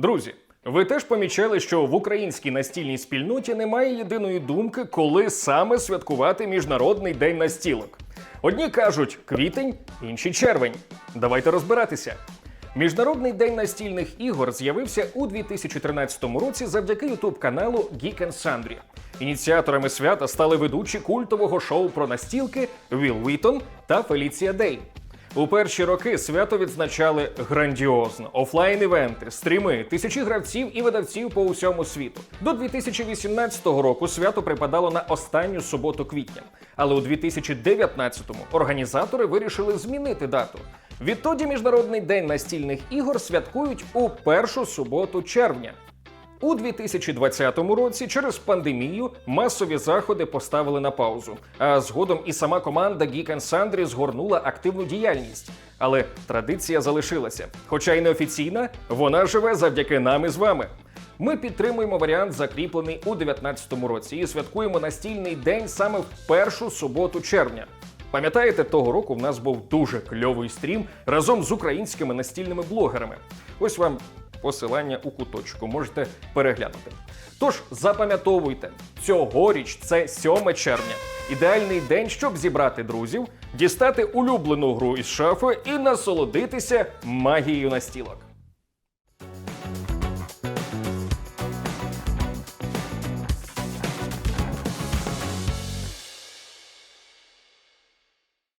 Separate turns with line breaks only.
Друзі, ви теж помічали, що в українській настільній спільноті немає єдиної думки, коли саме святкувати Міжнародний день настілок. Одні кажуть квітень, інші червень. Давайте розбиратися. Міжнародний день настільних ігор з'явився у 2013 році завдяки ютуб-каналу Geek and Sundry. Ініціаторами свята стали ведучі культового шоу про настілки Віл Вітон та Феліція Дей. У перші роки свято відзначали грандіозно: офлайн-івенти, стріми, тисячі гравців і видавців по усьому світу. До 2018 року свято припадало на останню суботу квітня, але у 2019-му організатори вирішили змінити дату. Відтоді Міжнародний день настільних ігор святкують у першу суботу червня. У 2020 році через пандемію масові заходи поставили на паузу. А згодом і сама команда Geek Sundry згорнула активну діяльність. Але традиція залишилася. Хоча й неофіційна, вона живе завдяки нам із вами. Ми підтримуємо варіант, закріплений у 2019 році, і святкуємо настільний день саме в першу суботу червня. Пам'ятаєте, того року в нас був дуже кльовий стрім разом з українськими настільними блогерами. Ось вам посилання у куточку, можете переглянути. Тож запам'ятовуйте, цьогоріч це 7 червня. Ідеальний день, щоб зібрати друзів, дістати улюблену гру із шафи і насолодитися магією настілок.